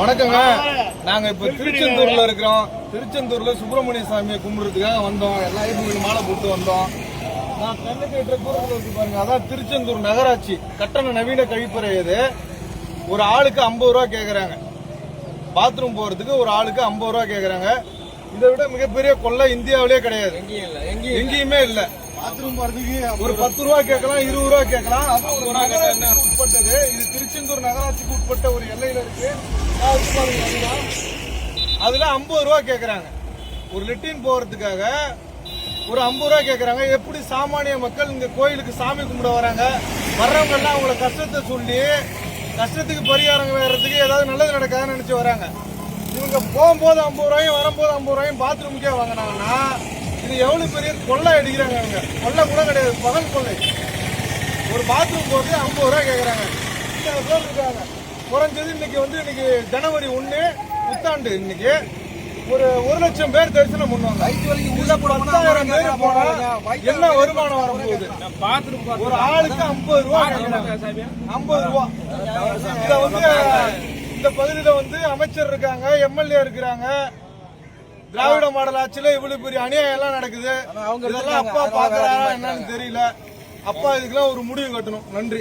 வணக்கங்க. நாங்க இப்ப திருச்செந்தூர்ல இருக்கிறோம். திருச்செந்தூர்ல சுப்பிரமணிய சாமியை கும்பிடுறதுக்காக வந்தோம். எல்லா ஐயப்பங்களுக்கு மாலை போட்டு வந்தோம். நான் கண்ணுக்கு எட்டுற தூரத்துல பாருங்க. அதான் திருச்செந்தூர் நகராட்சி. கட்டண நவீன கழிப்பறை இது. ஒரு ஆளுக்கு ஐம்பது ரூபா கேக்குறாங்க. பாத்ரூம் போறதுக்கு ஒரு ஆளுக்கு ஐம்பது ரூபா கேக்குறாங்க. இதை விட மிகப்பெரிய கொள்ளை இந்தியாவிலே கிடையாது. எங்கேயுமே இல்ல. பாத்ரூம் போறதுக்கு ஒரு பத்து ரூபா கேட்கலாம் இருபது ரூபா கேட்கலாம். அது ஒரு நகராட்சிக்கு உட்பட்டது. இது திருச்செந்தூர் நகராட்சிக்கு உட்பட்ட ஒரு எல்லையில இருக்கு. அதுல ஐம்பது ரூபா கேக்குறாங்க ஒரு லெட்டின் போறதுக்காக ஒரு ஐம்பது ரூபா கேக்குறாங்க எப்படி சாமானிய மக்கள் இங்க கோயிலுக்கு சாமி கும்பிட வராங்க? வர்றவங்க எல்லாம் அவங்கள கஷ்டத்தை சொல்லி கஷ்டத்துக்கு பரிகாரம் வேறதுக்கு ஏதாவது நல்லது நடக்காதுன்னு நினைச்சு வராங்க. இவங்க போகும்போது ஐம்பது ரூபாயும் வரும்போது ஐம்பது ரூபாயும் பாத்ரூமுக்கே வாங்கினாங்கன்னா இது எவ்வளவு பெரிய கொள்ளை அடிக்கிறாங்க அவங்க கொள்ளை கூட கிடையாது பகல் கொள்ளை. ஒரு பாத்ரூம் போட்டு ஐம்பது ரூபா கேக்குறாங்க. இத்தனை பேர் இருக்காங்க. குறைஞ்சது இன்னைக்கு வந்து இன்னைக்கு ஜனவரி ஒண்ணு புத்தாண்டு இன்னைக்கு. ஒரு ஒரு லட்சம் பேர் தரிசனம் பண்ணுவாங்க. பத்தாயிரம் பேர் போனா என்ன வருமானம் வரப்போகுது? ஒரு ஆளுக்கு ஐம்பது ரூபா கேக்குறாங்க. ஐம்பது ரூபா. இத வந்து இந்த பகுதியில வந்து அமைச்சர் இருக்காங்க எம்எல்ஏ இருக்கிறாங்க. திராவிட மாடல் ஆட்சியில இவ்வளவு பெரிய அநியாயம் எல்லாம் நடக்குது இதெல்லாம் அப்பா பாக்குறாரா என்னன்னு தெரியல. அப்பா இதுக்கெல்லாம் ஒரு முடிவு கட்டணும். நன்றி.